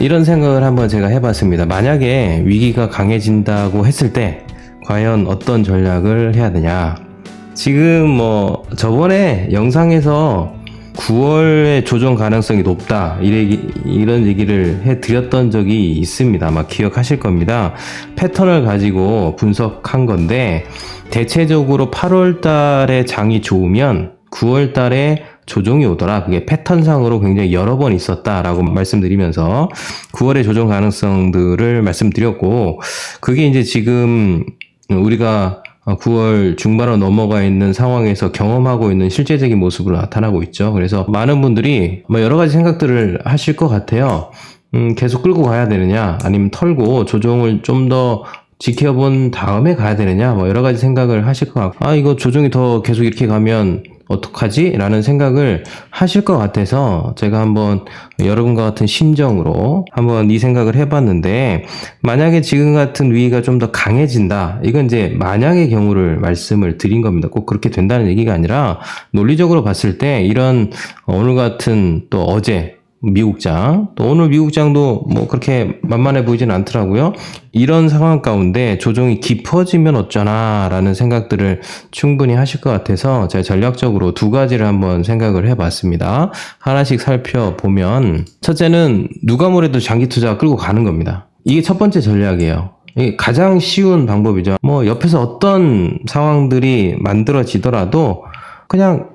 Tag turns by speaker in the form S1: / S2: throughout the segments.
S1: 이런 생각을 한번 제가 해봤습니다. 만약에 위기가 강해진다고 했을 때 과연 어떤 전략을 해야 되냐? 지금 뭐 저번에 영상에서 9월에 조정 가능성이 높다 이런 얘기를 해드렸던 적이 있습니다. 아마 기억하실 겁니다. 패턴을 가지고 분석한 건데 대체적으로 8월 달에 장이 좋으면 9월 달에 조정이 오더라. 그게 패턴상으로 굉장히 여러 번 있었다라고 말씀드리면서 9월의 조정 가능성들을 말씀드렸고 그게 이제 지금 우리가 9월 중반으로 넘어가 있는 상황에서 경험하고 있는 실제적인 모습으로 나타나고 있죠. 그래서 많은 분들이 뭐 여러 가지 생각들을 하실 것 같아요. 음, 계속 끌고 가야 되느냐, 아니면 털고 조정을 좀더 지켜본 다음에 가야 되느냐, 뭐 여러 가지 생각을 하실 것 같고, 아, 이거 조정이 더 계속 이렇게 가면 어떡하지? 라는 생각을 하실 것 같아서 제가 한번 여러분과 같은 심정으로 한번 이 생각을 해봤는데 만약에 지금 같은 위기가 좀 더 강해진다. 이건 이제 만약의 경우를 말씀을 드린 겁니다. 꼭 그렇게 된다는 얘기가 아니라 논리적으로 봤을 때 이런 오늘 같은 또 어제 미국장 또 오늘 미국장도 뭐 그렇게 만만해 보이진 않더라고요. 이런 상황 가운데 조정이 깊어지면 어쩌나라는 생각들을 충분히 하실 것 같아서 제가 전략적으로 두 가지를 한번 생각을 해봤습니다. 하나씩 살펴보면 첫째는 누가 뭐래도 장기 투자 끌고 가는 겁니다. 이게 첫 번째 전략이에요. 이게 가장 쉬운 방법이죠. 뭐 옆에서 어떤 상황들이 만들어지더라도 그냥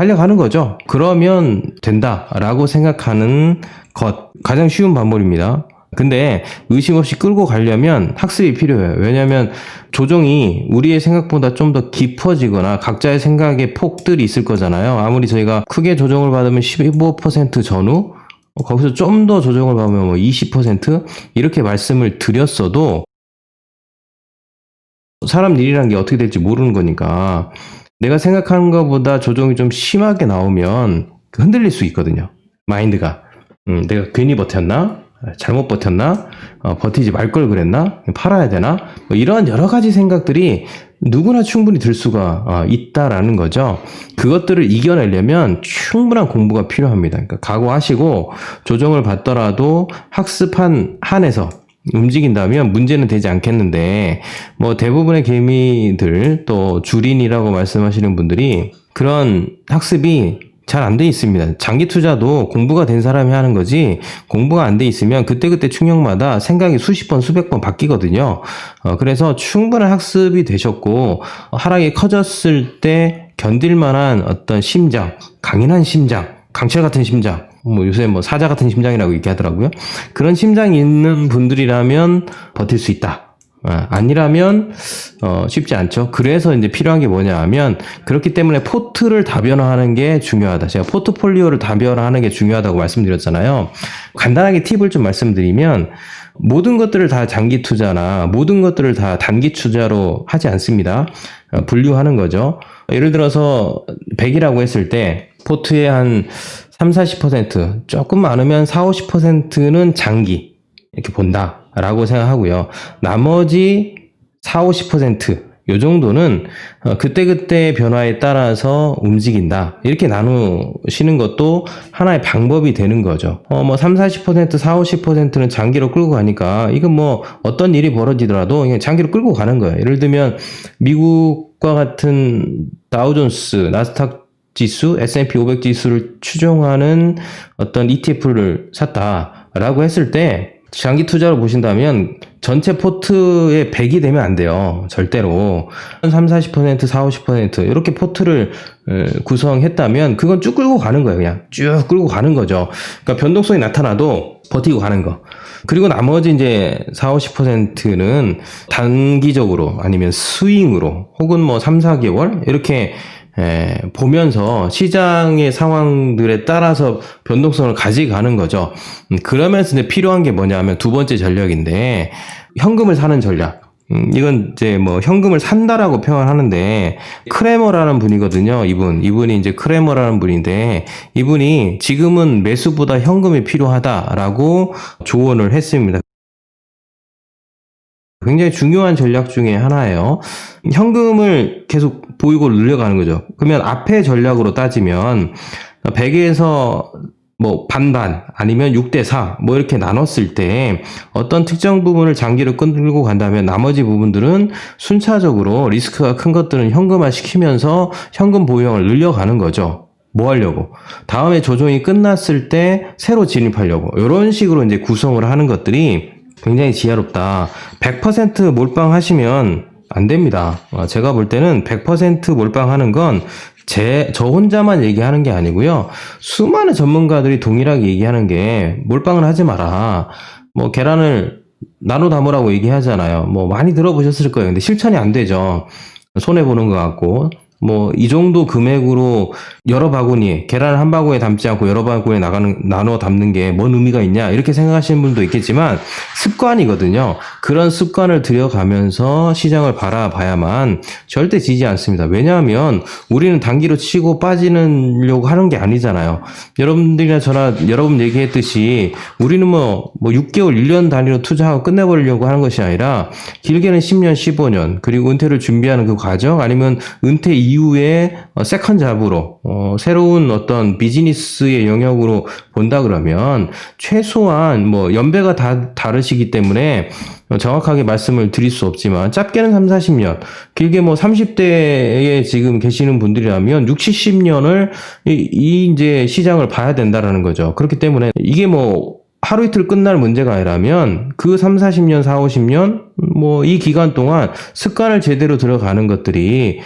S1: 달려가는 거죠. 그러면 된다라고 생각하는 것 가장 쉬운 방법입니다. 근데 의심 없이 끌고 가려면 학습이 필요해요. 왜냐하면 조정이 우리의 생각보다 좀 더 깊어지거나 각자의 생각의 폭들이 있을 거잖아요. 아무리 저희가 크게 조정을 받으면 15% 전후 어, 거기서 좀 더 조정을 받으면 뭐 20% 이렇게 말씀을 드렸어도 사람 일이란 게 어떻게 될지 모르는 거니까 내가 생각하는 것보다 조정이 좀 심하게 나오면 흔들릴 수 있거든요. 마인드가. 음, 내가 괜히 버텼나? 잘못 버텼나? 어, 버티지 말 걸 그랬나? 팔아야 되나? 뭐 이런 여러 가지 생각들이 누구나 충분히 들 수가 어, 있다라는 거죠. 그것들을 이겨내려면 충분한 공부가 필요합니다. 그러니까 각오하시고 조정을 받더라도 학습한 한에서 움직인다면 문제는 되지 않겠는데 뭐 대부분의 개미들 또 주린이라고 말씀하시는 분들이 그런 학습이 잘 안 돼 있습니다. 장기 투자도 공부가 된 사람이 하는 거지 공부가 안 돼 있으면 그때그때 충격마다 생각이 수십 번 수백 번 바뀌거든요. 어, 그래서 충분한 학습이 되셨고 하락이 커졌을 때 견딜 만한 어떤 심장, 강인한 심장, 강철 같은 심장 뭐 요새 뭐 사자 같은 심장이라고 얘기하더라고요. 그런 심장이 있는 분들이라면 버틸 수 있다. 아, 아니라면 어, 쉽지 않죠. 그래서 이제 필요한 게 뭐냐 하면 그렇기 때문에 포트를 다변화하는 게 중요하다. 제가 포트폴리오를 다변화하는 게 중요하다고 말씀드렸잖아요. 간단하게 팁을 좀 말씀드리면 모든 것들을 다 장기 투자나 모든 것들을 다 단기 투자로 하지 않습니다. 어, 분류하는 거죠. 예를 들어서 100이라고 했을 때 포트의 한 3, 40% 조금 많으면 4, 50%는 장기 이렇게 본다라고 생각하고요. 나머지 4, 50%요 정도는 어, 그때그때 변화에 따라서 움직인다. 이렇게 나누시는 것도 하나의 방법이 되는 거죠. 어, 뭐 3, 40%, 4, 50%는 장기로 끌고 가니까 이건 뭐 어떤 일이 벌어지더라도 그냥 장기로 끌고 가는 거예요. 예를 들면 미국과 같은 다우존스, 나스닥 지수, S&P 500 지수를 추종하는 어떤 ETF를 샀다라고 했을 때 장기 투자로 보신다면 전체 포트의 100이 되면 안 돼요. 절대로. 3, 40%, 4, 50% 이렇게 포트를 구성했다면 그건 쭉 끌고 가는 거예요. 그냥 쭉 끌고 가는 거죠. 그러니까 변동성이 나타나도 버티고 가는 거. 그리고 나머지 이제 4, 50%는 단기적으로 아니면 스윙으로 혹은 뭐 3, 4개월 이렇게 에, 보면서 시장의 상황들에 따라서 변동성을 가져가는 거죠. 음, 그러면서 이제 필요한 게 뭐냐면 두 번째 전략인데 현금을 사는 전략. 음, 이건 이제 뭐 현금을 산다라고 표현하는데 크레머라는 분이거든요. 이분 이분이 이제 크레머라는 분인데 이분이 지금은 매수보다 현금이 필요하다라고 조언을 했습니다. 굉장히 중요한 전략 중에 하나예요. 현금을 계속 보이고 늘려가는 거죠. 그러면 앞에 전략으로 따지면 100에서 뭐 반반 아니면 6대 4 뭐 이렇게 나눴을 때 어떤 특정 부분을 장기로 끌고 간다면 나머지 부분들은 순차적으로 리스크가 큰 것들은 현금화 시키면서 현금 보유형을 늘려가는 거죠. 뭐 하려고? 다음에 조정이 끝났을 때 새로 진입하려고. 이런 식으로 이제 구성을 하는 것들이 굉장히 지혜롭다. 100% 몰빵하시면 안 됩니다. 어, 제가 볼 때는 100% 몰빵하는 건 제, 저 혼자만 얘기하는 게 아니고요. 수많은 전문가들이 동일하게 얘기하는 게 몰빵을 하지 마라. 뭐 계란을 나눠 담으라고 얘기하잖아요. 뭐 많이 들어보셨을 거예요. 근데 실천이 안 되죠. 손해 보는 것 같고 뭐 이 정도 금액으로 여러 바구니 계란을 한 바구니에 담지 않고 여러 바구니에 나가는 나눠 담는 게 뭔 의미가 있냐 이렇게 생각하시는 분도 있겠지만 습관이거든요. 그런 습관을 들여가면서 시장을 바라봐야만 절대 지지 않습니다. 왜냐하면 우리는 단기로 치고 빠지려고 하는 게 아니잖아요. 여러분들이나 저나 여러 분 얘기했듯이 우리는 뭐, 뭐 6개월, 1년 단위로 투자하고 끝내버리려고 하는 것이 아니라 길게는 10년, 15년 그리고 은퇴를 준비하는 그 과정 아니면 은퇴 이 후에 어, 세컨 잡으로 어, 새로운 어떤 비즈니스의 영역으로 본다 그러면 최소한 뭐 연배가 다 다르시기 때문에 어, 정확하게 말씀을 드릴 수 없지만 짧게는 3, 40년, 길게 뭐 30대에 지금 계시는 분들이라면 6, 70년을 이, 이 이제 시장을 봐야 된다라는 거죠. 그렇기 때문에 이게 뭐 하루 이틀 끝날 문제가 아니라면 그 3, 40년, 4, 50년 뭐 이 기간 동안 습관을 제대로 들어가는 것들이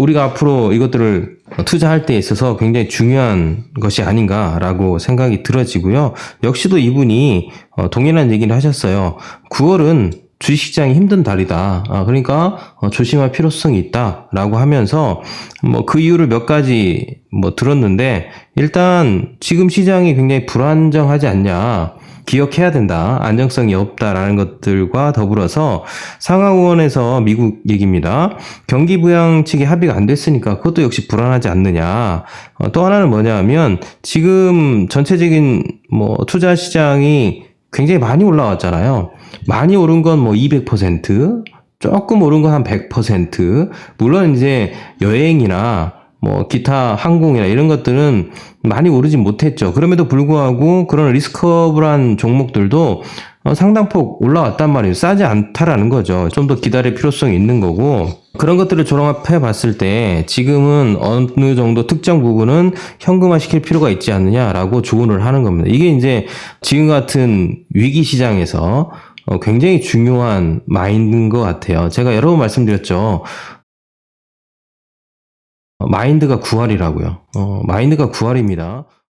S1: 우리가 앞으로 이것들을 투자할 때 있어서 굉장히 중요한 것이 아닌가라고 생각이 들어지고요. 역시도 이분이 어, 동일한 얘기를 하셨어요. 9월은 주식시장이 힘든 달이다. 아, 그러니까 어, 조심할 필요성이 있다라고 하면서 뭐 그 이유를 몇 가지 뭐 들었는데 일단 지금 시장이 굉장히 불안정하지 않냐. 기억해야 된다. 안정성이 없다라는 것들과 더불어서 상하원에서 미국 얘기입니다. 경기 부양 측이 합의가 안 됐으니까 그것도 역시 불안하지 않느냐. 어, 또 하나는 뭐냐 하면 지금 전체적인 뭐 투자 시장이 굉장히 많이 올라왔잖아요. 많이 오른 건 뭐 200%, 조금 오른 건 한 100%. 물론 이제 여행이나 뭐 기타 항공이나 이런 것들은 많이 오르진 못했죠. 그럼에도 불구하고 그런 리스커블한 종목들도 어, 상당폭 올라왔단 말이에요. 싸지 않다라는 거죠. 좀 더 기다릴 필요성이 있는 거고 그런 것들을 종합해 봤을 때 지금은 어느 정도 특정 부분은 현금화 시킬 필요가 있지 않느냐라고 조언을 하는 겁니다. 이게 이제 지금 같은 위기 시장에서 어, 굉장히 중요한 마인드인 것 같아요. 제가 여러 번 말씀드렸죠. 어, 마인드가 9할이라고요. 어, 마인드가 9할입니다.